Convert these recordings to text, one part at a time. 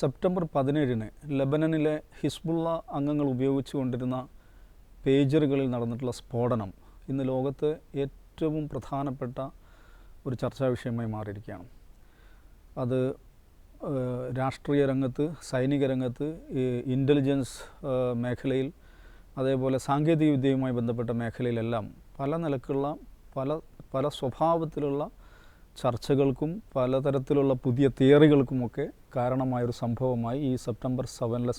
September പതിനേഴിന് ലെബനനിലെ Hezbollah അംഗങ്ങൾ ഉപയോഗിച്ചു കൊണ്ടിരുന്ന പേജറുകളിൽ നടന്നിട്ടുള്ള സ്ഫോടനം ഇന്ന് ലോകത്ത് ഏറ്റവും പ്രധാനപ്പെട്ട ഒരു ചർച്ചാ വിഷയമായി മാറിയിരിക്കുകയാണ്. അത് രാഷ്ട്രീയ രംഗത്ത് സൈനിക രംഗത്ത് ഇന്റലിജൻസ് മേഖലയിൽ അതേപോലെ സാങ്കേതികവിദ്യയുമായി ബന്ധപ്പെട്ട മേഖലയിലെല്ലാം പല നിലക്കുള്ള പല പല സ്വഭാവത്തിലുള്ള ചർച്ചകൾക്കും പലതരത്തിലുള്ള പുതിയ തിയറികൾക്കുമൊക്കെ കാരണമായൊരു സംഭവമായി ഈ സെപ്റ്റംബർ സെവനിലെ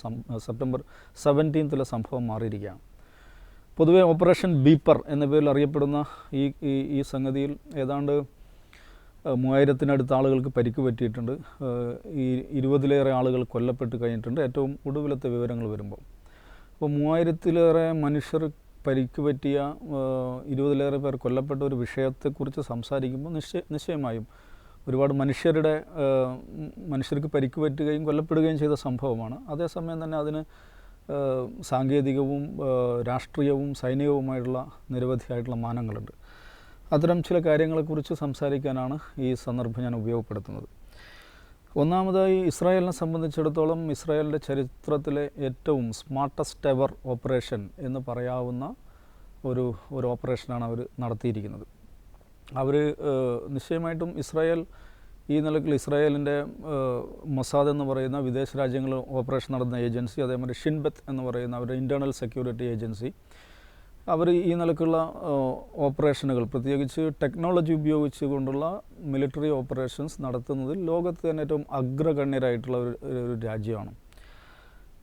സെപ്റ്റംബർ സെവന്റീൻത്തിലെ സംഭവം മാറിയിരിക്കുകയാണ്. പൊതുവെ ഓപ്പറേഷൻ ബീപ്പർ എന്ന പേരിൽ അറിയപ്പെടുന്ന ഈ ഈ സംഗതിയിൽ ഏതാണ്ട് മൂവായിരത്തിനടുത്ത് ആളുകൾക്ക് പരിക്ക് പറ്റിയിട്ടുണ്ട്. ഈ ഇരുപതിലേറെ ആളുകൾ കൊല്ലപ്പെട്ട് കഴിഞ്ഞിട്ടുണ്ട്. ഏറ്റവും ഒടുവിലത്തെ വിവരങ്ങൾ വരുമ്പോൾ. അപ്പോൾ മൂവായിരത്തിലേറെ മനുഷ്യർ പരിക്ക് പറ്റിയ ഇരുപതിലേറെ പേർ കൊല്ലപ്പെട്ട ഒരു വിഷയത്തെക്കുറിച്ച് സംസാരിക്കുമ്പോൾ നിശ്ചയ നിശ്ചയമായും ഒരുപാട് മനുഷ്യരുടെ മനുഷ്യർക്ക് പരിക്ക് പറ്റുകയും കൊല്ലപ്പെടുകയും ചെയ്ത സംഭവമാണ്. അതേസമയം തന്നെ അതിന് സാങ്കേതികവും രാഷ്ട്രീയവും സൈനികവുമായിട്ടുള്ള നിരവധിയായിട്ടുള്ള മാനങ്ങളുണ്ട്. അത്തരം ചില കാര്യങ്ങളെക്കുറിച്ച് സംസാരിക്കാനാണ് ഈ സന്ദർഭം ഞാൻ ഉപയോഗപ്പെടുത്തുന്നത്. ഒന്നാമതായി ഇസ്രായേലിനെ സംബന്ധിച്ചിടത്തോളം ഇസ്രായേലിന്റെ ചരിത്രത്തിലെ ഏറ്റവും സ്മാർട്ടസ്റ്റ് എവർ ഓപ്പറേഷൻ എന്ന് പറയാവുന്ന ഒരു ഒരു ഓപ്പറേഷനാണ് അവർ നടത്തിയിരിക്കുന്നത്. അവർ നിശ്ചയമായിട്ടും ഇസ്രായേൽ ഈ നിലയ്ക്ക് ഇസ്രായേലിന്റെ മൊസാദ് എന്ന് പറയുന്ന വിദേശ രാജ്യങ്ങളിൽ ഓപ്പറേഷൻ നടത്തുന്ന ഏജൻസി അതേമാതിരി ഷിൻബത്ത് എന്ന് പറയുന്ന അവരുടെ ഇന്റേർണൽ സെക്യൂരിറ്റി ഏജൻസി അവർ ഈ നിലക്കുള്ള ഓപ്പറേഷനുകൾ പ്രത്യേകിച്ച് ടെക്നോളജി ഉപയോഗിച്ചുകൊണ്ടുള്ള മിലിറ്ററി ഓപ്പറേഷൻസ് നടത്തുന്നതിൽ ലോകത്ത് തന്നെ ഏറ്റവും അഗ്രഗണ്യരായിട്ടുള്ള ഒരു ഒരു രാജ്യമാണ്.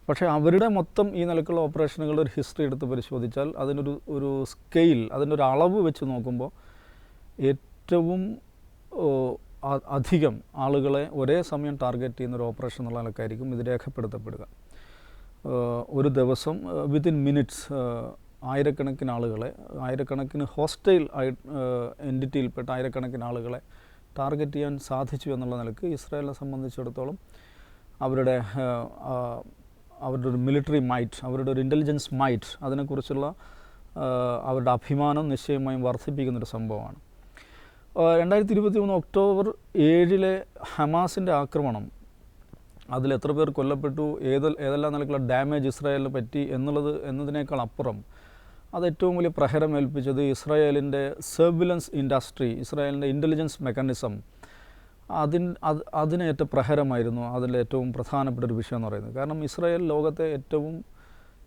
പക്ഷേ അവരുടെ മൊത്തം ഈ നിലക്കുള്ള ഓപ്പറേഷനുകളുടെ ഒരു ഹിസ്റ്ററി എടുത്ത് പരിശോധിച്ചാൽ അതിനൊരു ഒരു സ്കെയിൽ അതിന്റെ ഒരു അളവ് വെച്ച് നോക്കുമ്പോൾ ഏറ്റവും അധികം ആളുകളെ ഒരേ സമയം ടാർഗറ്റ് ചെയ്യുന്ന ഒരു ഓപ്പറേഷൻ എന്നുള്ള നിലക്കായിരിക്കും ഇത് രേഖപ്പെടുത്തപ്പെടുക. ഒരു ദിവസം വിത്തിൻ മിനിറ്റ്സ് ആയിരക്കണക്കിന് ആളുകളെ ആയിരക്കണക്കിന് ഹോസ്റ്റൈൽ ആയി എന്റിറ്റിയിൽപ്പെട്ട ആയിരക്കണക്കിന് ആളുകളെ ടാർഗറ്റ് ചെയ്യാൻ സാധിച്ചു എന്നുള്ള നിലയ്ക്ക് ഇസ്രായേലിനെ സംബന്ധിച്ചിടത്തോളം അവരുടെ അവരുടെ ഒരു മിലിറ്ററി മൈറ്റ് അവരുടെ ഒരു ഇന്റലിജൻസ് മൈറ്റ് അതിനെക്കുറിച്ചുള്ള അവരുടെ അഭിമാനം നിശ്ചയമായും വർദ്ധിപ്പിക്കുന്നൊരു സംഭവമാണ്. രണ്ടായിരത്തി ഇരുപത്തി മൂന്ന് ഒക്ടോബർ ഏഴിലെ ഹമാസിന്റെ ആക്രമണം അതിൽ എത്ര പേർ കൊല്ലപ്പെട്ടു ഏത് ഏതെല്ലാം നിലക്കുള്ള ഡാമേജ് ഇസ്രായേലിന് പറ്റി എന്നുള്ളത് എന്നതിനേക്കാൾ അപ്പുറം അത് ഏറ്റവും വലിയ പ്രഹരം ഏൽപ്പിച്ചത് ഇസ്രായേലിന്റെ സർവിലൻസ് ഇൻഡസ്ട്രി ഇസ്രായേലിന്റെ ഇന്റലിജൻസ് മെക്കാനിസം അതിന് അത് അതിനേറ്റ പ്രഹരമായിരുന്നു അതിൽ ഏറ്റവും പ്രധാനപ്പെട്ട ഒരു വിഷയം എന്ന് പറയുന്നത്. കാരണം ഇസ്രായേൽ ലോകത്തെ ഏറ്റവും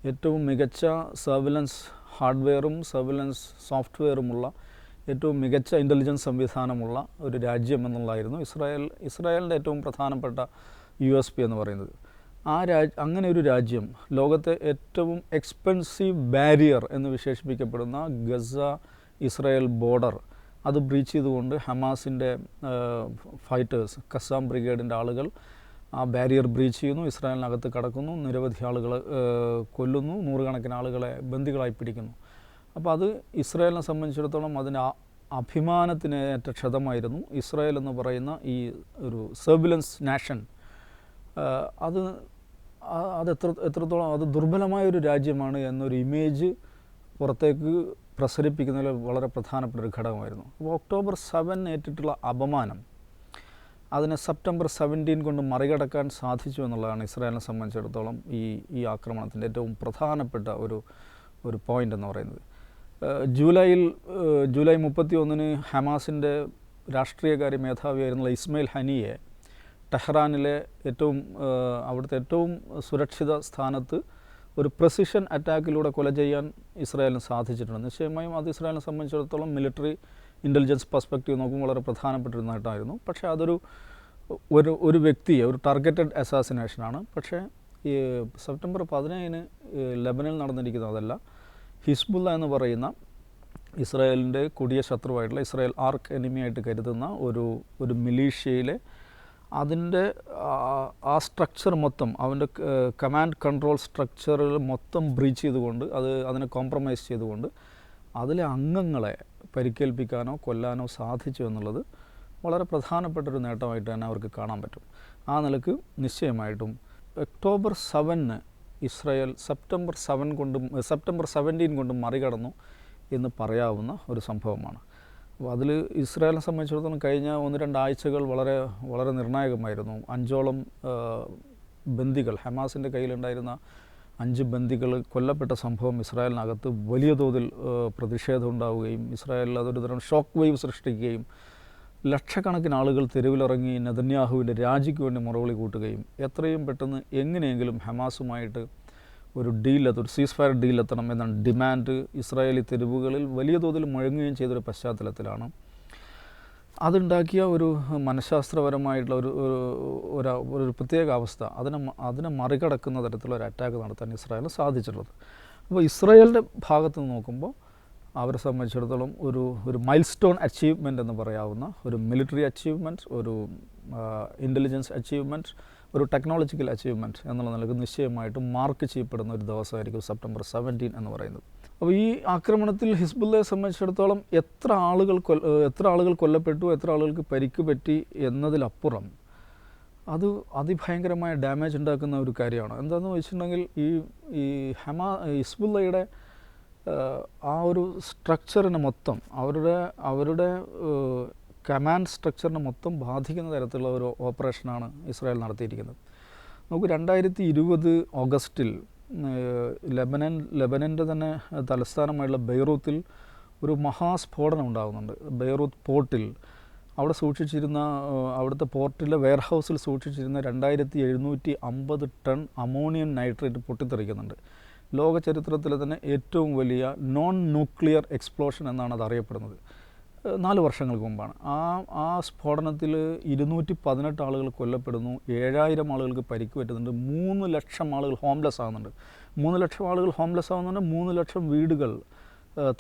ഏറ്റവും മികച്ച സർവിലൻസ് ഹാർഡ്വെയറും സർവിലൻസ് സോഫ്റ്റ്വെയറുമുള്ള ഏറ്റവും മികച്ച ഇന്റലിജൻസ് സംവിധാനമുള്ള ഒരു രാജ്യം എന്നുള്ളതായിരുന്നു ഇസ്രായേൽ ഇസ്രായേലിന്റെ ഏറ്റവും പ്രധാനപ്പെട്ട യു എസ് പി എന്ന് പറയുന്നത്. ആ രാജ് അങ്ങനെ ഒരു രാജ്യം ലോകത്തെ ഏറ്റവും എക്സ്പെൻസീവ് ബാരിയർ എന്ന് വിശേഷിപ്പിക്കപ്പെടുന്ന ഗസ ഇസ്രായേൽ ബോർഡർ അത് ബ്രീച്ച് ചെയ്തുകൊണ്ട് ഹമാസിന്റെ ഫൈറ്റേഴ്സ് കസാം ബ്രിഗേഡിന്റെ ആളുകൾ ആ ബാരിയർ ബ്രീച്ച് ചെയ്യുന്നു ഇസ്രായേലിനകത്ത് കടക്കുന്നു നിരവധി ആളുകൾ കൊല്ലുന്നു നൂറുകണക്കിന് ആളുകളെ ബന്ദികളായി പിടിക്കുന്നു. അപ്പോൾ അത് ഇസ്രായേലിനെ സംബന്ധിച്ചിടത്തോളം അതിന് അഭിമാനത്തിനേറ്റ ക്ഷതമായിരുന്നു. ഇസ്രായേൽ എന്ന് പറയുന്ന ഈ ഒരു സർവിലൻസ് നാഷൻ അത് അത് എത്ര എത്രത്തോളം അത് ദുർബലമായ ഒരു രാജ്യമാണ് എന്നൊരു ഇമേജ് പുറത്തേക്ക് പ്രസരിപ്പിക്കുന്നതിൽ വളരെ പ്രധാനപ്പെട്ട ഒരു ഘടകമായിരുന്നു. അപ്പോൾ ഒക്ടോബർ സെവൻ ഏറ്റിട്ടുള്ള അപമാനം അതിനെ സെപ്റ്റംബർ സെവന്റീൻ കൊണ്ട് മറികടക്കാൻ സാധിച്ചു എന്നുള്ളതാണ് ഇസ്രായേലിനെ സംബന്ധിച്ചിടത്തോളം ഈ ഈ ആക്രമണത്തിന്റെ ഏറ്റവും പ്രധാനപ്പെട്ട ഒരു ഒരു പോയിന്റ് എന്ന് പറയുന്നത്. ജൂലൈയിൽ ജൂലൈ മുപ്പത്തി ഒന്നിന് ഹമാസിന്റെ രാഷ്ട്രീയകാര്യ മേധാവിയായിരുന്നുള്ള ഇസ്മയിൽ ഹനിയെ ടെഹ്റാനിലെ ഏറ്റവും അവിടുത്തെ ഏറ്റവും സുരക്ഷിത സ്ഥാനത്ത് ഒരു പ്രസിഷൻ അറ്റാക്കിലൂടെ കൊല ചെയ്യാൻ ഇസ്രായേലിന് സാധിച്ചിട്ടുണ്ട്. നിശ്ചയമായും അത് ഇസ്രായേലിനെ സംബന്ധിച്ചിടത്തോളം മിലിറ്ററി ഇന്റലിജൻസ് പെർസ്പെക്റ്റീവ് നോക്കുമ്പോൾ വളരെ പ്രധാനപ്പെട്ട ഒരു നേട്ടമായിരുന്നു പക്ഷേ അതൊരു ഒരു ഒരു വ്യക്തിയെ ഒരു ടാർഗറ്റഡ് അസാസിനേഷനാണ് പക്ഷേ ഈ സെപ്റ്റംബർ പതിനേഴിന് ലെബനിൽ നടന്നിരിക്കുന്നതല്ല ഹിസ്ബുല്ല എന്ന് പറയുന്ന ഇസ്രായേലിന്റെ കൊടിയ ശത്രുവായിട്ടുള്ള ഇസ്രായേൽ ആർക്ക് എനിമിയായിട്ട് കരുതുന്ന ഒരു ഒരു മിലീഷ്യയിലെ അതിന്റെ ആ- സ്ട്രക്ചർ മൊത്തം അവന്റെ കമാൻഡ് കൺട്രോൾ സ്ട്രക്ചറിൽ മൊത്തം ബ്രീച്ച് ചെയ്തുകൊണ്ട് അത് അതിനെ കോംപ്രമൈസ് ചെയ്തുകൊണ്ട് അതിലെ അംഗങ്ങളെ പരിക്കേൽപ്പിക്കാനോ കൊല്ലാനോ സാധിച്ചു എന്നുള്ളത് വളരെ പ്രധാനപ്പെട്ടൊരു നേട്ടമായിട്ട് തന്നെ അവർക്ക് കാണാൻ പറ്റും. ആ നിലയ്ക്ക് നിശ്ചയമായിട്ടും ഒക്ടോബർ സെവനിന് ഇസ്രയേൽ സെപ്റ്റംബർ സെവൻ കൊണ്ടും സെപ്റ്റംബർ സെവന്റീൻ കൊണ്ടും മറികടന്നു എന്ന് പറയാവുന്ന ഒരു സംഭവമാണ്. അപ്പോൾ അതിൽ ഇസ്രായേലിനെ സംബന്ധിച്ചിടത്തോളം കഴിഞ്ഞ ഒന്ന് രണ്ടാഴ്ചകൾ വളരെ വളരെ നിർണായകമായിരുന്നു. അഞ്ചോളം ബന്ദികൾ ഹമാസിന്റെ കയ്യിലുണ്ടായിരുന്ന അഞ്ച് ബന്ദികൾ കൊല്ലപ്പെട്ട സംഭവം ഇസ്രായേലിനകത്ത് വലിയ തോതിൽ പ്രതിഷേധം ഉണ്ടാവുകയും ഇസ്രായേലിൽ അതൊരു തരം ഷോക്ക് വേവ് സൃഷ്ടിക്കുകയും ലക്ഷക്കണക്കിന് ആളുകൾ തെരുവിലിറങ്ങി നെതന്യാഹുവിന്റെ രാജിക്ക് വേണ്ടി മുറവിളി കൂട്ടുകയും എത്രയും പെട്ടെന്ന് എങ്ങനെയെങ്കിലും ഹമാസുമായിട്ട് ഒരു ഡീൽ എത്തും ഒരു സീസ് ഫയർ ഡീൽ എത്തണം എന്ന ഡിമാൻഡ് ഇസ്രായേലി തെരുവുകളിൽ വലിയ തോതിൽ മുഴങ്ങുകയും ചെയ്തൊരു പശ്ചാത്തലത്തിലാണ്. അതുണ്ടാക്കിയ ഒരു മനഃശാസ്ത്രപരമായിട്ടുള്ള ഒരു ഒരു- ഒരു ഒരു പ്രത്യേക അവസ്ഥ. അതിനെ അതിനെ മറികടക്കുന്ന തരത്തിലുള്ള ഒരു അറ്റാക്ക് നടത്താൻ ഇസ്രായേൽ സാധിച്ചിട്ടുള്ളത്. അപ്പോൾ ഇസ്രായേലിന്റെ ഭാഗത്ത് നിന്ന് നോക്കുമ്പോൾ അവരെ സംബന്ധിച്ചിടത്തോളം ഒരു ഒരു മൈൽ സ്റ്റോൺ അച്ചീവ്മെന്റ് എന്ന് പറയാവുന്ന ഒരു മിലിറ്ററി അച്ചീവ്മെന്റ് ഒരു ഇന്റലിജൻസ് അച്ചീവ്മെന്റ് ഒരു ടെക്നോളജിക്കൽ അച്ചീവ്മെന്റ് എന്നുള്ള നിലയ്ക്ക് നിശ്ചയമായിട്ടും മാർക്ക് ചെയ്യപ്പെടുന്ന ഒരു ദിവസമായിരിക്കും സെപ്റ്റംബർ സെവന്റീൻ എന്ന് പറയുന്നത്. അപ്പോൾ ഈ ആക്രമണത്തിൽ ഹിസ്ബുല്ലയെ സംബന്ധിച്ചിടത്തോളം എത്ര ആളുകൾ എത്ര ആളുകൾ കൊല്ലപ്പെട്ടു എത്ര ആളുകൾക്ക് പരിക്ക് പറ്റി എന്നതിലപ്പുറം അത് അതിഭയങ്കരമായ ഡാമേജ് ഉണ്ടാക്കുന്ന ഒരു കാര്യമാണ്. എന്താണെന്ന് വെച്ചിട്ടുണ്ടെങ്കിൽ ഈ ഈ ഹമാ ഹിസ്ബുല്ലയുടെ ആ ഒരു സ്ട്രക്ചറിന് മൊത്തം അവരുടെ അവരുടെ കമാൻഡ് സ്ട്രക്ചറിനെ മൊത്തം ബാധിക്കുന്ന തരത്തിലുള്ള ഒരു ഓപ്പറേഷനാണ് ഇസ്രായേൽ നടത്തിയിരിക്കുന്നത്. നമുക്ക് രണ്ടായിരത്തി ഇരുപത് ഓഗസ്റ്റിൽ ലെബനൻ ലെബനന്റെ തന്നെ തലസ്ഥാനമായുള്ള ബെയ്റൂത്തിൽ ഒരു മഹാസ്ഫോടനം ഉണ്ടാകുന്നുണ്ട് ബെയ്റൂത്ത് പോർട്ടിൽ. അവിടെ സൂക്ഷിച്ചിരുന്ന അവിടുത്തെ പോർട്ടിലെ വെയർഹൗസിൽ സൂക്ഷിച്ചിരുന്ന രണ്ടായിരത്തി എഴുന്നൂറ്റി അമ്പത് ടൺ അമോണിയം നൈട്രേറ്റ് പൊട്ടിത്തെറിക്കുന്നുണ്ട്. ലോക ചരിത്രത്തിലെ തന്നെ ഏറ്റവും വലിയ നോൺ ന്യൂക്ലിയർ എക്സ്പ്ലോഷൻ എന്നാണ് അത് അറിയപ്പെടുന്നത് നാല് വർഷങ്ങൾക്ക് മുമ്പാണ്. ആ ആ സ്ഫോടനത്തിൽ ഇരുന്നൂറ്റി പതിനെട്ട് ആളുകൾ കൊല്ലപ്പെടുന്നു ഏഴായിരം ആളുകൾക്ക് പരിക്ക് പറ്റുന്നുണ്ട് മൂന്ന് ലക്ഷം ആളുകൾ ഹോംലെസ് ആകുന്നുണ്ട് മൂന്ന് ലക്ഷം ആളുകൾ ഹോംലെസ് ആകുന്നുണ്ട് മൂന്ന് ലക്ഷം വീടുകൾ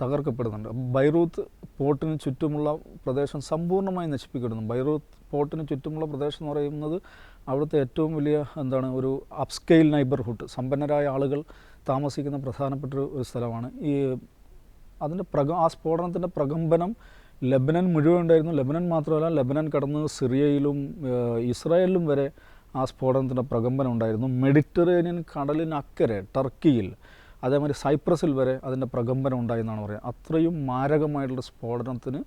തകർക്കപ്പെടുന്നുണ്ട്. ബൈറൂത്ത് പോർട്ടിന് ചുറ്റുമുള്ള പ്രദേശം സമ്പൂർണമായി നശിപ്പിക്കപ്പെടുന്നു. ബൈറൂത്ത് പോർട്ടിന് ചുറ്റുമുള്ള പ്രദേശം എന്ന് പറയുന്നത് അവിടുത്തെ ഏറ്റവും വലിയ എന്താണ് ഒരു അപ്സ്കെയിൽ നൈബർഹുഡ് സമ്പന്നരായ ആളുകൾ താമസിക്കുന്ന പ്രധാനപ്പെട്ട ഒരു സ്ഥലമാണ്. ഈ അതിന്റെ പ്രക ആ സ്ഫോടനത്തിന്റെ പ്രകമ്പനം ലെബനൻ മുഴുവൻ ഉണ്ടായിരുന്നു. ലെബനൻ മാത്രമല്ല ലെബനൻ കടന്ന് സിറിയയിലും ഇസ്രായേലിലും വരെ ആ സ്ഫോടനത്തിന്റെ പ്രകമ്പനം ഉണ്ടായിരുന്നു. മെഡിറ്ററേനിയൻ കടലിനക്കരെ ടർക്കിയിൽ അതേമാതിരി സൈപ്രസിൽ വരെ അതിന്റെ പ്രകമ്പനം ഉണ്ടായി എന്നാണ് പറയുന്നത് അത്രയും മാരകമായിട്ടുള്ള സ്ഫോടനത്തിന്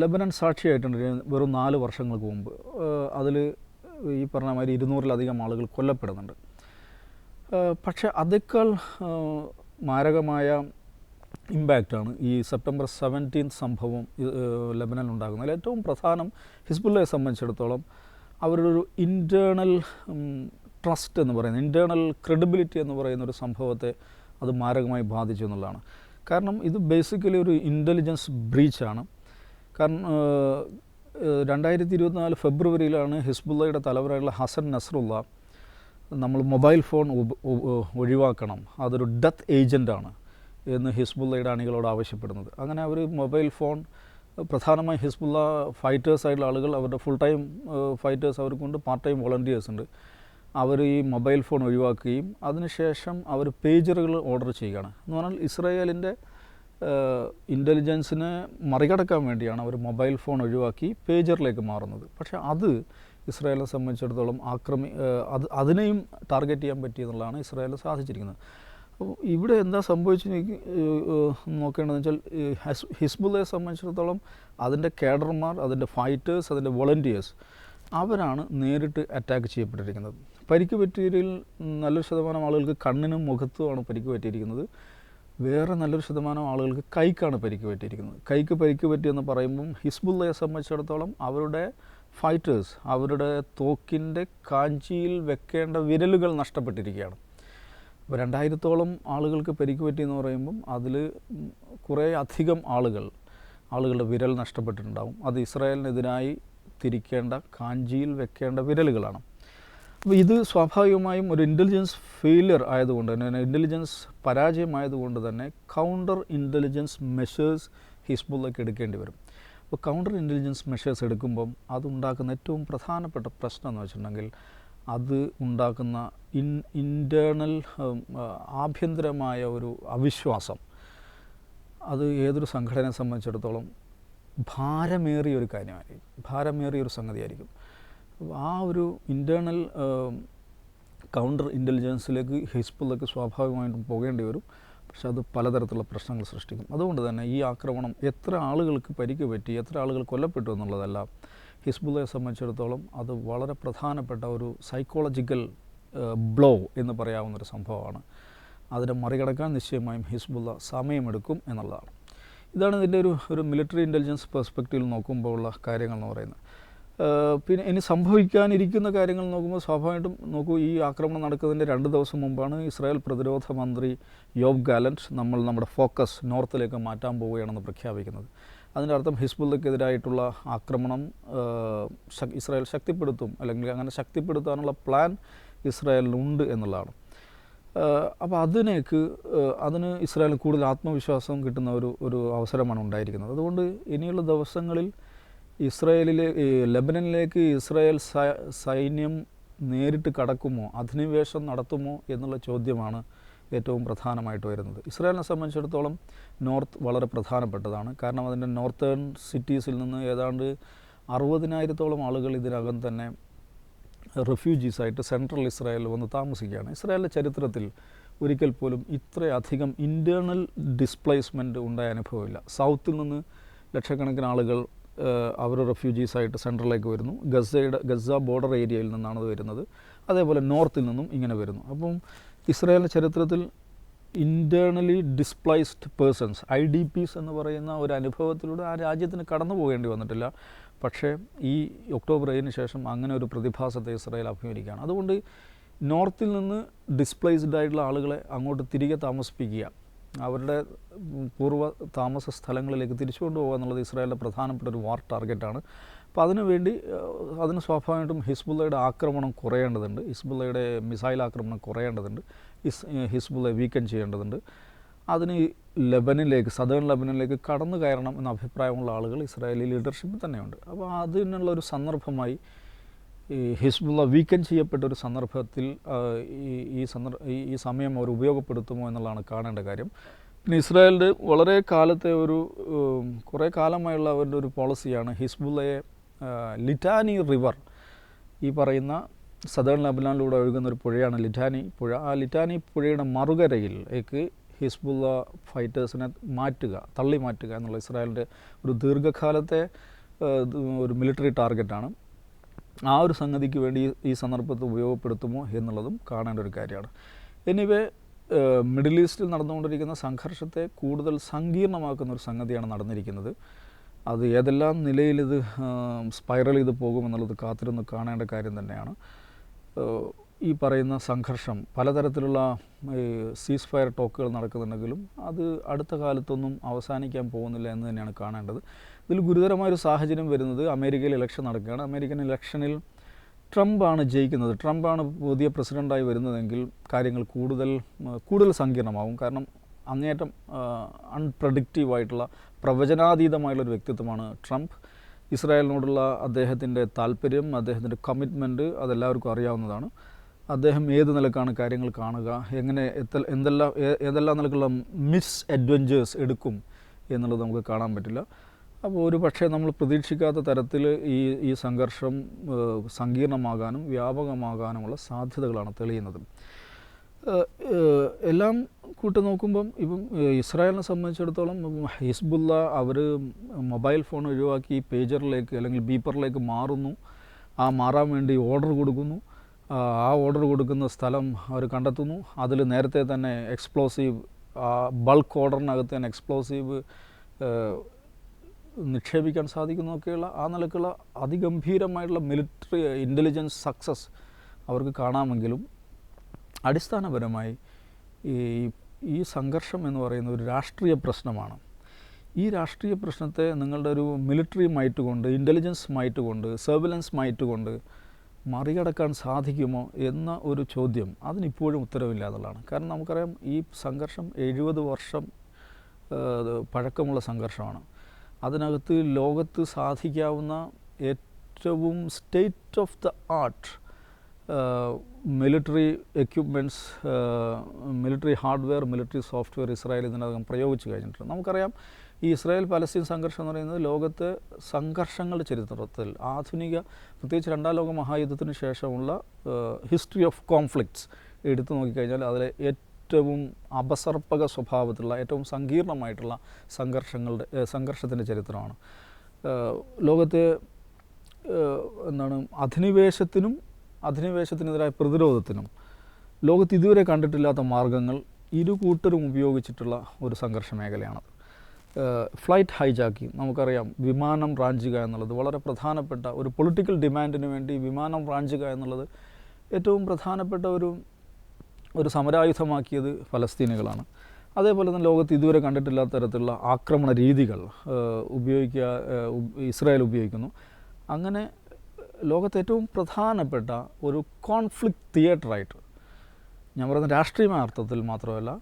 ലെബനൻ സാക്ഷിയായിട്ടുണ്ട് വെറും നാല് വർഷങ്ങൾക്ക് മുമ്പ്. അതിൽ ഈ പറഞ്ഞ മാതിരി ഇരുന്നൂറിലധികം ആളുകൾ കൊല്ലപ്പെടുന്നുണ്ട്. പക്ഷേ അതേക്കാൾ മാരകമായ ഇമ്പാക്റ്റാണ് ഈ സെപ്റ്റംബർ സെവന്റീൻ സംഭവം ലെബനനിൽ ഉണ്ടാകുന്നത്. ഏറ്റവും പ്രധാനം ഹിസ്ബുല്ലയെ സംബന്ധിച്ചിടത്തോളം അവരുടെ ഒരു ഇന്റേർണൽ ട്രസ്റ്റ് എന്ന് പറയുന്ന ഇന്റേർണൽ ക്രെഡിബിലിറ്റി എന്ന് പറയുന്ന ഒരു സംഭവത്തെ അത് മാരകമായി ബാധിച്ചു എന്നുള്ളതാണ്. കാരണം ഇത് ബേസിക്കലി ഒരു ഇന്റലിജൻസ് ബ്രീച്ചാണ് കാരണം രണ്ടായിരത്തി ഇരുപത്തിനാല് ഫെബ്രുവരിയിലാണ് ഹിസ്ബുള്ളയുടെ തലവരായുള്ള ഹസൻ നസ്രുള്ള നമ്മൾ മൊബൈൽ ഫോൺ ഒഴിവാക്കണം. അതൊരു ഡെത്ത് ഏജന്റാണ് എന്ന് ഹിസ്ബുള്ളയുടെ അണികളോട് ആവശ്യപ്പെടുന്നത്. അങ്ങനെ അവർ മൊബൈൽ ഫോൺ പ്രധാനമായും ഹിസ്ബുള്ള ഫൈറ്റേഴ്സ് ആയിട്ടുള്ള ആളുകൾ അവരുടെ ഫുൾ ടൈം ഫൈറ്റേഴ്സ് അവർക്കുണ്ട് പാർട്ട് ടൈം വോളണ്ടിയേഴ്സ് ഉണ്ട്. അവർ ഈ മൊബൈൽ ഫോൺ ഒഴിവാക്കുകയും അതിനുശേഷം അവർ പേജറുകൾ ഓർഡർ ചെയ്യുകയാണ്. എന്ന് പറഞ്ഞാൽ ഇസ്രയേലിന്റെ ഇന്റലിജൻസിനെ മറികടക്കാൻ വേണ്ടിയാണ് അവർ മൊബൈൽ ഫോൺ ഒഴിവാക്കി പേജറിലേക്ക് മാറുന്നത്. പക്ഷേ അത് ഇസ്രായേലിനെ സംബന്ധിച്ചിടത്തോളം ആക്രമി അത് അതിനെയും ടാർഗറ്റ് ചെയ്യാൻ പറ്റിയെന്നുള്ളതാണ് ഇസ്രായേലിന് സാധിച്ചിരിക്കുന്നത്. അപ്പോൾ ഇവിടെ എന്താ സംഭവിച്ചു നോക്കേണ്ടതെന്ന് വെച്ചാൽ ഹസ് ഹിസ്ബുള്ളയെ സംബന്ധിച്ചിടത്തോളം അതിന്റെ കേഡർമാർ അതിന്റെ ഫൈറ്റേഴ്സ് അതിന്റെ വോളണ്ടിയേഴ്സ് അവരാണ് നേരിട്ട് അറ്റാക്ക് ചെയ്യപ്പെട്ടിരിക്കുന്നത്. പരിക്ക് പറ്റിയതിൽ നല്ലൊരു ശതമാനം ആളുകൾക്ക് കണ്ണിനും മുഖത്തുമാണ് പരിക്ക് പറ്റിയിരിക്കുന്നത്. വേറെ നല്ലൊരു ശതമാനം ആളുകൾക്ക് കൈക്കാണ് പരിക്ക് പറ്റിയിരിക്കുന്നത്. കൈക്ക് പരിക്ക് പറ്റിയെന്ന് പറയുമ്പം ഹിസ്ബുള്ളയെ സംബന്ധിച്ചിടത്തോളം അവരുടെ ഫൈറ്റേഴ്സ് അവരുടെ തോക്കിന്റെ കാഞ്ചിയിൽ വെക്കേണ്ട വിരലുകൾ നഷ്ടപ്പെട്ടിരിക്കുകയാണ്. അപ്പോൾ രണ്ടായിരത്തോളം ആളുകൾക്ക് പരിക്ക് പറ്റിയെന്ന് പറയുമ്പം അതിൽ കുറേ അധികം ആളുകൾ ആളുകളുടെ വിരൽ നഷ്ടപ്പെട്ടിട്ടുണ്ടാവും. അത് ഇസ്രായേലിനെതിരായി തിരിക്കേണ്ട കാഞ്ചിയിൽ വെക്കേണ്ട വിരലുകളാണ്. അപ്പോൾ ഇത് സ്വാഭാവികമായും ഒരു ഇന്റലിജൻസ് ഫെയിലിയർ ആയതുകൊണ്ട് തന്നെ ഇന്റലിജൻസ് പരാജയമായതുകൊണ്ട് തന്നെ കൗണ്ടർ ഇന്റലിജൻസ് മെഷേഴ്സ് ഹിസ്ബുള്ളക്ക് എടുക്കേണ്ടി വരും. അപ്പോൾ കൗണ്ടർ ഇന്റലിജൻസ് മെഷേഴ്സ് എടുക്കുമ്പം അതുണ്ടാക്കുന്ന ഏറ്റവും പ്രധാനപ്പെട്ട പ്രശ്നം എന്ന് വെച്ചിട്ടുണ്ടെങ്കിൽ അത് ഉണ്ടാക്കുന്ന ഇൻ ഇന്റേർണൽ ആഭ്യന്തരമായ ഒരു അവിശ്വാസം. അത് ഏതൊരു സംഘടനയെ സംബന്ധിച്ചിടത്തോളം ഭാരമേറിയ ഒരു കാര്യമായിരിക്കും. ഭാരമേറിയ ഒരു സംഗതിയായിരിക്കും. ആ ഒരു ഇന്റേർണൽ കൗണ്ടർ ഇന്റലിജൻസിലേക്ക് ഹിസ്ബുള്ളക്ക് സ്വാഭാവികമായിട്ടും പോകേണ്ടി വരും. പക്ഷെ അത് പലതരത്തിലുള്ള പ്രശ്നങ്ങൾ സൃഷ്ടിക്കും. അതുകൊണ്ട് തന്നെ ഈ ആക്രമണം എത്ര ആളുകൾക്ക് പരിക്ക് പറ്റി എത്ര ആളുകൾ കൊല്ലപ്പെട്ടു എന്നുള്ളതല്ല ഹിസ്ബുള്ളയെ സംബന്ധിച്ചിടത്തോളം അത് വളരെ പ്രധാനപ്പെട്ട ഒരു സൈക്കോളജിക്കൽ ബ്ലോ എന്ന് പറയാവുന്നൊരു സംഭവമാണ്. അതിനെ മറികടക്കാൻ നിശ്ചയമായും ഹിസ്ബുള്ള സമയമെടുക്കും എന്നുള്ളതാണ്. ഇതാണ് ഇതിന്റെ ഒരു ഒരു മിലിറ്ററി ഇന്റലിജൻസ് പെർസ്പെക്റ്റീവിൽ നോക്കുമ്പോൾ ഉള്ള കാര്യങ്ങൾ എന്ന് പറയുന്നത് പിന്നെ ഇനി സംഭവിക്കാനിരിക്കുന്ന കാര്യങ്ങൾ നോക്കുമ്പോൾ സ്വാഭാവികമായിട്ടും നോക്കൂ ഈ ആക്രമണം നടക്കുന്നതിന്റെ രണ്ട് ദിവസം മുമ്പാണ് ഇസ്രായേൽ പ്രതിരോധ മന്ത്രി യോബ് ഗാലൻസ് നമ്മൾ നമ്മുടെ ഫോക്കസ് നോർത്തിലേക്ക് മാറ്റാൻ പോവുകയാണെന്ന് പ്രഖ്യാപിക്കുന്നത്. അതിന്റെ അർത്ഥം ഹിസ്ബുള്ളക്കെതിരായിട്ടുള്ള ആക്രമണം ഇസ്രായേൽ ശക്തിപ്പെടുത്തും അല്ലെങ്കിൽ അങ്ങനെ ശക്തിപ്പെടുത്താനുള്ള പ്ലാൻ ഇസ്രായേലിനുണ്ട് എന്നുള്ളതാണ്. അപ്പോൾ അതിനേക്ക് അതിന് ഇസ്രായേലിന് കൂടുതൽ ആത്മവിശ്വാസം കിട്ടുന്ന ഒരു ഒരു അവസരമാണ് ഉണ്ടായിരിക്കുന്നത്. അതുകൊണ്ട് ഇനിയുള്ള ദിവസങ്ങളിൽ ഇസ്രായേലിലെ ലെബനനിലേക്ക് ഇസ്രായേൽ സൈന്യം നേരിട്ട് കടക്കുമോ അധിനിവേശം നടത്തുമോ എന്നുള്ള ചോദ്യമാണ് ഏറ്റവും പ്രധാനമായിട്ട് വരുന്നത്. ഇസ്രായേലിനെ സംബന്ധിച്ചിടത്തോളം നോർത്ത് വളരെ പ്രധാനപ്പെട്ടതാണ്. കാരണം അതിന്റെ നോർത്തേൺ സിറ്റീസിൽ നിന്ന് ഏതാണ്ട് അറുപതിനായിരത്തോളം ആളുകൾ ഇതിനകം തന്നെ റെഫ്യൂജീസായിട്ട് സെൻട്രൽ ഇസ്രായേലിൽ വന്ന് താമസിക്കുകയാണ്. ഇസ്രായേലിന്റെ ചരിത്രത്തിൽ ഒരിക്കൽ പോലും ഇത്രയധികം ഇന്റേർണൽ ഡിസ്പ്ലേസ്മെന്റ് ഉണ്ടായ അനുഭവമില്ല. സൗത്തിൽ നിന്ന് ലക്ഷക്കണക്കിന് ആളുകൾ അവർ റെഫ്യൂജീസായിട്ട് സെൻട്രലിലേക്ക് വരുന്നു. ഗസയുടെ ഗസ ബോർഡർ ഏരിയയിൽ നിന്നാണ് അത് വരുന്നത്. അതേപോലെ നോർത്തിൽ നിന്നും ഇങ്ങനെ വരുന്നു. അപ്പം ഇസ്രായേലിന്റെ ചരിത്രത്തിൽ internally displaced persons I D Ps എന്ന് പറയുന്ന ഒരു അനുഭവത്തിലൂടെ ആ രാജ്യത്തിന് കടന്നു പോകേണ്ടി വന്നിട്ടില്ല. പക്ഷേ ഈ ഒക്ടോബർ ഏഴിന് ശേഷം അങ്ങനെ ഒരു പ്രതിഭാസത്തെ ഇസ്രായേൽ അഭിമുഖീകരിക്കുകയാണ്. അതുകൊണ്ട് നോർത്തിൽ നിന്ന് ഡിസ്പ്ലേസ്ഡ് ആയിട്ടുള്ള ആളുകളെ അങ്ങോട്ട് തിരികെ താമസിപ്പിക്കുക അവരുടെ പൂർവ താമസ സ്ഥലങ്ങളിലേക്ക് തിരിച്ചു കൊണ്ടുപോകുക എന്നുള്ളത് ഇസ്രായേലിന്റെ പ്രധാനപ്പെട്ട ഒരു വാർ ടാർഗറ്റാണ് അപ്പോൾ അതിനുവേണ്ടി അതിന് സ്വാഭാവികമായിട്ടും ഹിസ്ബുള്ളയുടെ ആക്രമണം കുറയേണ്ടതുണ്ട്. ഹിസ്ബുള്ളയുടെ മിസൈൽ ആക്രമണം കുറയേണ്ടതുണ്ട്. ഏഹ്, ഹിസ്ബുള്ളയെ വീക്കൻ ചെയ്യേണ്ടതുണ്ട്. അതിന് ലെബനിലേക്ക് സദേൺ ലെബനിലേക്ക് കടന്നു കയറണം എന്ന അഭിപ്രായമുള്ള ആളുകൾ ഇസ്രായേലി ലീഡർഷിപ്പിൽ തന്നെയുണ്ട്. അപ്പോൾ അതിനുള്ള ഒരു സന്ദർഭമായി ഈ ഹിസ്ബുള്ള വീക്കൻ ചെയ്യപ്പെട്ട ഒരു സന്ദർഭത്തിൽ ഈ ഈ സന്ദർഭ ഈ- സമയം അവർ ഉപയോഗപ്പെടുത്തുമോ എന്നുള്ളതാണ് കാണേണ്ട കാര്യം. പിന്നെ ഇസ്രായേലിന്റെ വളരെ കാലത്തെ ഒരു കുറേ കാലമായുള്ള അവരുടെ ഒരു പോളിസിയാണ് ഹിസ്ബുള്ളയെ ലിറ്റാനി റിവർ ഈ പറയുന്ന സദേൺ ലബനാനിലൂടെ ഒഴുകുന്ന ഒരു പുഴയാണ് ലിറ്റാനി പുഴ. ആ ലിറ്റാനി പുഴയുടെ മറുകരയിലേക്ക് ഹിസ്ബുള്ള ഫൈറ്റേഴ്സിനെ മാറ്റുക തള്ളി മാറ്റുക എന്നുള്ള ഇസ്രായേലിന്റെ ഒരു ദീർഘകാലത്തെ ഒരു മിലിറ്ററി ടാർഗറ്റാണ്. ആ ഒരു സംഗതിക്ക് വേണ്ടി ഈ- സന്ദർഭത്തിൽ ഉപയോഗപ്പെടുത്തുമോ എന്നുള്ളതും കാണേണ്ട ഒരു കാര്യമാണ്. എനിവേ മിഡിൽ ഈസ്റ്റിൽ നടന്നുകൊണ്ടിരിക്കുന്ന സംഘർഷത്തെ കൂടുതൽ സങ്കീർണമാക്കുന്ന ഒരു സംഗതിയാണ് നടന്നിരിക്കുന്നത്. അത് ഏതെല്ലാം നിലയിൽ ഇത് സ്പൈറൽ ചെയ്ത് പോകുമെന്നുള്ളത് കാത്തിരുന്ന് കാണേണ്ട കാര്യം തന്നെയാണ്. ഈ പറയുന്ന സംഘർഷം പലതരത്തിലുള്ള സീസ് ഫയർ ടോക്കുകൾ നടക്കുന്നുണ്ടെങ്കിലും അത് അടുത്ത കാലത്തൊന്നും അവസാനിക്കാൻ പോകുന്നില്ല എന്ന് തന്നെയാണ് കാണേണ്ടത്. ഇതിൽ ഗുരുതരമായൊരു സാഹചര്യം വരുന്നത് അമേരിക്കയിൽ ഇലക്ഷൻ നടക്കുകയാണ്. അമേരിക്കൻ ഇലക്ഷനിൽ ട്രംപാണ് ജയിക്കുന്നത്. ട്രംപാണ് പുതിയ പ്രസിഡന്റായി വരുന്നതെങ്കിൽ കാര്യങ്ങൾ കൂടുതൽ കൂടുതൽ സങ്കീർണമാവും. കാരണം അങ്ങേയറ്റം അൺപ്രഡിക്റ്റീവായിട്ടുള്ള പ്രവചനാതീതമായുള്ള ഒരു വ്യക്തിത്വമാണ് ട്രംപ്. ഇസ്രായേലിനോടുള്ള അദ്ദേഹത്തിന്റെ താല്പര്യം അദ്ദേഹത്തിന്റെ കമ്മിറ്റ്മെന്റ് അതെല്ലാവർക്കും അറിയാവുന്നതാണ്. അദ്ദേഹം ഏത് നിലക്കാണ് കാര്യങ്ങൾ കാണുക എങ്ങനെ എത്ത- എന്തെല്ലാം ഏതെല്ലാം നിലക്കുള്ള മിസ് അഡ്വഞ്ചേഴ്സ് എടുക്കും എന്നുള്ളത് നമുക്ക് കാണാൻ പറ്റില്ല. അപ്പോൾ ഒരു പക്ഷേ നമ്മൾ പ്രതീക്ഷിക്കാത്ത തരത്തിൽ ഈ ഈ സംഘർഷം സങ്കീർണമാകാനും വ്യാപകമാകാനുമുള്ള സാധ്യതകളാണ് തെളിയുന്നത്. എല്ലാം കൂട്ടി നോക്കുമ്പം ഇപ്പം ഇസ്രായേലിനെ സംബന്ധിച്ചിടത്തോളം ഹിസ്ബുല്ല അവർ മൊബൈൽ ഫോൺ ഒഴിവാക്കി പേജറിലേക്ക് അല്ലെങ്കിൽ ബീപ്പറിലേക്ക് മാറുന്നു. ആ മാറാൻ വേണ്ടി ഓർഡർ കൊടുക്കുന്നു. ആ ഓർഡർ കൊടുക്കുന്ന സ്ഥലം അവർ കണ്ടെത്തുന്നു. അതിൽ നേരത്തെ തന്നെ എക്സ്പ്ലോസീവ് ബൾക്ക് ഓർഡറിനകത്ത് തന്നെ എക്സ്പ്ലോസീവ് നിക്ഷേപിക്കാൻ സാധിക്കുന്നൊക്കെയുള്ള ആ നിലക്കുള്ള അതിഗംഭീരമായിട്ടുള്ള മിലിറ്ററി ഇന്റലിജൻസ് സക്സസ് അവർക്ക് കാണാമെങ്കിലും അടിസ്ഥാനപരമായി ഈ ഈ സംഘർഷം എന്ന് പറയുന്ന ഒരു രാഷ്ട്രീയ പ്രശ്നമാണ്. ഈ രാഷ്ട്രീയ പ്രശ്നത്തെ നിങ്ങളുടെ ഒരു മിലിറ്ററി മൈറ്റ് കൊണ്ട് ഇന്റലിജൻസ് മൈറ്റ് കൊണ്ട് സർവിലൻസ് മൈറ്റ് കൊണ്ട് മറികടക്കാൻ സാധിക്കുമോ എന്ന ഒരു ചോദ്യം അതിനിപ്പോഴും ഉത്തരവില്ല എന്നുള്ളതാണ് കാരണം നമുക്കറിയാം ഈ സംഘർഷം എഴുപത് വർഷം പഴക്കമുള്ള സംഘർഷമാണ്. അതിനകത്ത് ലോകത്ത് സാധിക്കാവുന്ന ഏറ്റവും state of the art military equipments military hardware military software Israel ഇതിനകം പ്രയോഗിച്ചു കഴിഞ്ഞിട്ടുണ്ട്. നമുക്കറിയാം ഈ ഇസ്രായേൽ പലസ്തീൻ സംഘർഷം എന്ന് പറയുന്നത് ലോകത്തെ സംഘർഷങ്ങളുടെ ചരിത്രത്തിൽ ആധുനിക പ്രത്യേകിച്ച് രണ്ടാം ലോക മഹായുദ്ധത്തിന് ശേഷമുള്ള ഹിസ്റ്ററി ഓഫ് കോൺഫ്ലിക്ട്സ് എടുത്തു നോക്കിക്കഴിഞ്ഞാൽ അതിലെ ഏറ്റവും അപസർപ്പക സ്വഭാവത്തിലുള്ള ഏറ്റവും സങ്കീർണമായിട്ടുള്ള സംഘർഷങ്ങളുടെ സംഘർഷത്തിന്റെ ചരിത്രമാണ്. ലോകത്തെ എന്താണ് അധിനിവേശത്തിനും അധിനിവേശത്തിനെതിരായ പ്രതിരോധത്തിനും ലോകത്ത് ഇതുവരെ കണ്ടിട്ടില്ലാത്ത മാർഗങ്ങൾ ഇരു കൂട്ടരും ഉപയോഗിച്ചിട്ടുള്ള ഒരു സംഘർഷ മേഖലയാണത് ഫ്ലൈറ്റ് ഹൈജാക്കി നമുക്കറിയാം വിമാനം റാഞ്ചുക എന്നുള്ളത് വളരെ പ്രധാനപ്പെട്ട ഒരു പൊളിറ്റിക്കൽ ഡിമാൻഡിന് വേണ്ടി വിമാനം റാഞ്ചുക എന്നുള്ളത് ഏറ്റവും പ്രധാനപ്പെട്ട ഒരു ഒരു സമരായുധമാക്കിയത് ഫലസ്തീനുകളാണ്. അതേപോലെ തന്നെ ലോകത്ത് ഇതുവരെ കണ്ടിട്ടില്ലാത്ത തരത്തിലുള്ള ആക്രമണ രീതികൾ ഉപയോഗിക്കുക ഇസ്രായേൽ ഉപയോഗിക്കുന്നു. അങ്ങനെ ലോകത്തെ ഏറ്റവും പ്രധാനപ്പെട്ട ഒരു കോൺഫ്ലിക്റ്റ് തിയേറ്ററായിട്ട് ഞാൻ പറയുന്ന രാഷ്ട്രീയമായ അർത്ഥത്തിൽ മാത്രമല്ല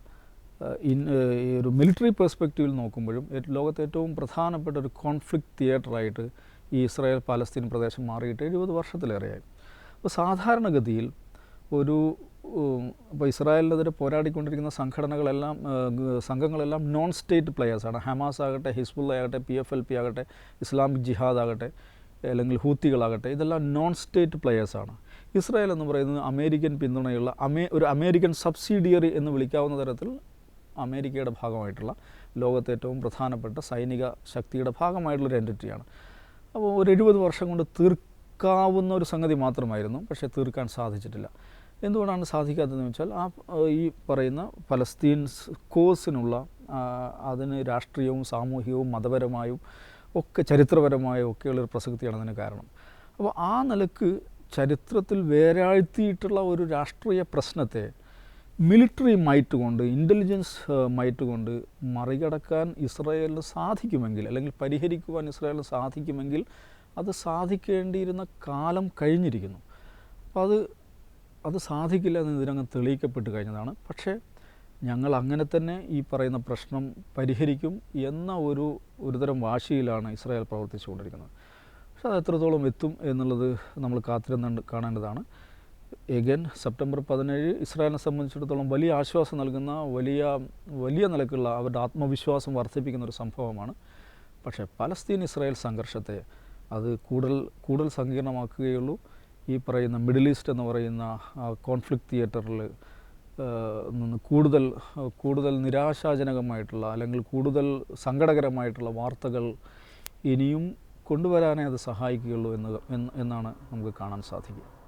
ഇൻ ഈ ഒരു മിലിറ്ററി പെർസ്പെക്റ്റീവിൽ നോക്കുമ്പോഴും ലോകത്തെ ഏറ്റവും പ്രധാനപ്പെട്ട ഒരു കോൺഫ്ലിക്റ്റ് തിയേറ്ററായിട്ട് ഈ ഇസ്രായേൽ പാലസ്തീൻ പ്രദേശം മാറിയിട്ട് എഴുപത് വർഷത്തിലേറെയായി. അപ്പോൾ സാധാരണഗതിയിൽ ഒരു ഇപ്പോൾ ഇസ്രായേലിനെതിരെ പോരാടിക്കൊണ്ടിരിക്കുന്ന സംഘടനകളെല്ലാം സംഘങ്ങളെല്ലാം നോൺ സ്റ്റേറ്റ് പ്ലെയേഴ്സാണ്. ഹമാസ് ആകട്ടെ ഹിസ്ബുള്ള ആകട്ടെ പി എഫ് എൽ പി ആകട്ടെ ഇസ്ലാമിക് ജിഹാദ് ആകട്ടെ അല്ലെങ്കിൽ ഹൂത്തികളാകട്ടെ ഇതെല്ലാം നോൺ സ്റ്റേറ്റ് പ്ലെയേഴ്സാണ് ഇസ്രായേൽ എന്ന് പറയുന്നത് അമേരിക്കൻ പിന്തുണയുള്ള അമേ ഒരു അമേരിക്കൻ സബ്സിഡിയറി എന്ന് വിളിക്കാവുന്ന തരത്തിൽ അമേരിക്കയുടെ ഭാഗമായിട്ടുള്ള ലോകത്തെ ഏറ്റവും പ്രധാനപ്പെട്ട സൈനിക ശക്തിയുടെ ഭാഗമായിട്ടുള്ളൊരു എന്റിറ്റിയാണ് അപ്പോൾ ഒരു എഴുപത് വർഷം കൊണ്ട് തീർക്കാവുന്ന ഒരു സംഗതി മാത്രമായിരുന്നു പക്ഷേ തീർക്കാൻ സാധിച്ചിട്ടില്ല. എന്തുകൊണ്ടാണ് സാധിക്കാത്തതെന്ന് വെച്ചാൽ ആ ഈ പറയുന്ന ഫലസ്തീൻ കോസിനുള്ള അതിന് രാഷ്ട്രീയവും സാമൂഹികവും മതപരമായും ഒക്കെ ചരിത്രപരമായ ഒക്കെയുള്ളൊരു പ്രസക്തിയാണ് അതിന് കാരണം. അപ്പോൾ ആ നിലയ്ക്ക് ചരിത്രത്തിൽ വേരാഴ്ത്തിയിട്ടുള്ള ഒരു രാഷ്ട്രീയ പ്രശ്നത്തെ മിലിറ്ററി മൈറ്റ് കൊണ്ട് ഇന്റലിജൻസ് മൈറ്റ് കൊണ്ട് മറികടക്കാൻ ഇസ്രായേലിന് സാധിക്കുമെങ്കിൽ അല്ലെങ്കിൽ പരിഹരിക്കുവാൻ ഇസ്രായേലിന് സാധിക്കുമെങ്കിൽ അത് സാധിക്കേണ്ടിയിരുന്ന കാലം കഴിഞ്ഞിരിക്കുന്നു. അപ്പോൾ അത് അത് സാധിക്കില്ല എന്ന് ഇതിനകം തെളിയിക്കപ്പെട്ട് കഴിഞ്ഞതാണ്. പക്ഷേ ഞങ്ങൾ അങ്ങനെ തന്നെ ഈ പറയുന്ന പ്രശ്നം പരിഹരിക്കും എന്ന ഒരു ഒരുതരം വാശിയിലാണ് ഇസ്രായേൽ പ്രവർത്തിച്ചുകൊണ്ടിരിക്കുന്നത്. പക്ഷെ അത് എത്രത്തോളം എത്തും എന്നുള്ളത് നമ്മൾ കാത്തിരുന്ന് കാണേണ്ടതാണ്. എഗൻ സെപ്റ്റംബർ പതിനേഴ് ഇസ്രായേലിനെ സംബന്ധിച്ചിടത്തോളം വലിയ ആശ്വാസം നൽകുന്ന വലിയ വലിയ നിലക്കുള്ള അവരുടെ ആത്മവിശ്വാസം വർദ്ധിപ്പിക്കുന്ന ഒരു സംഭവമാണ്. പക്ഷേ പലസ്തീൻ ഇസ്രായേൽ സംഘർഷത്തെ അത് കൂടുതൽ കൂടുതൽ സങ്കീർണമാക്കുകയുള്ളൂ. ഈ പറയുന്ന മിഡിൽ ഈസ്റ്റ് എന്ന് പറയുന്ന കോൺഫ്ലിക്റ്റ് തിയേറ്ററിൽ നിന്ന് കൂടുതൽ കൂടുതൽ നിരാശാജനകമായിട്ടുള്ള അല്ലെങ്കിൽ കൂടുതൽ സങ്കടകരമായിട്ടുള്ള വാർത്തകൾ ഇനിയും കൊണ്ടുവരാനേ അത് സഹായിക്കുകയുള്ളൂ എന്ന് എന്ന് എന്നാണ് നമുക്ക് കാണാൻ സാധിക്കുക.